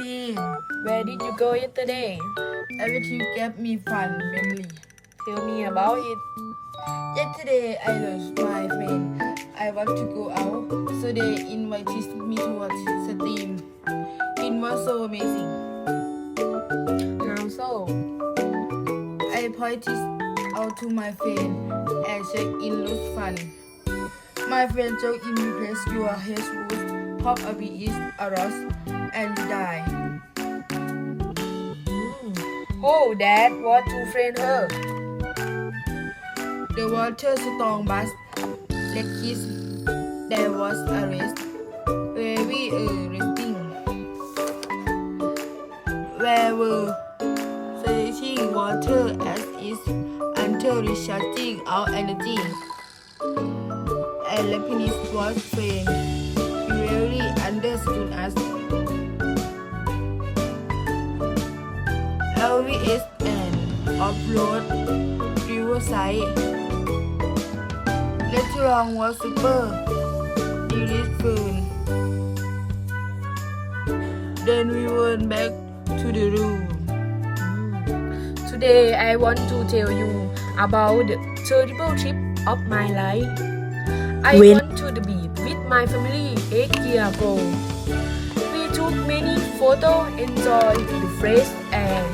Where did you go yesterday? Everything gave me fun memory. Tell me about it. Yesterday I lost my friend. I want to go out, so they invited me to watch stream. It was so amazing. How so? I pointed out to my friend and check it looked fun. My friend joke in replace your head wood, pop a bit is a rust and die. Hmm. Oh, Dad, what to friend her? The water storm bus let kiss. There was a rest. Very arresting. Uh, where were fetching water as is until recharging our energy. And Lepinist was friend. He really understood us. LVS and off-road riverside. Restaurant was super delightful. Then we went back to the room. Today I want to tell you about the terrible trip of my life. I When- went to the beach with my family eight years ago. We took many photos, enjoyed the fresh air.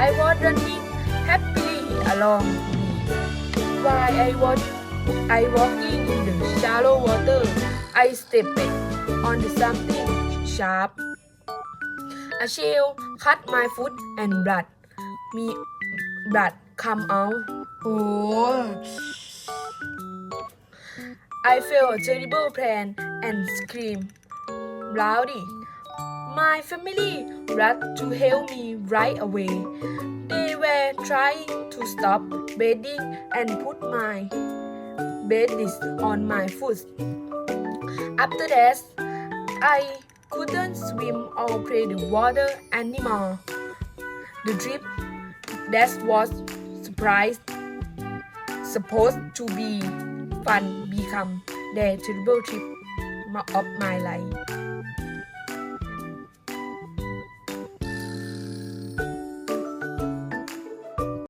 I was running happily along the. While I was I walking in the shallow water, I stepped on something sharp. A shell cut my foot and blood me blood come out. Oh, I felt a terrible pain and screamed loudly. My family rushed to help me right away. They were trying to stop bleeding and put my bandage on my foot. After that, I couldn't swim or play the water anymore. The trip that was surprised supposed to be fun become the terrible trip of my life.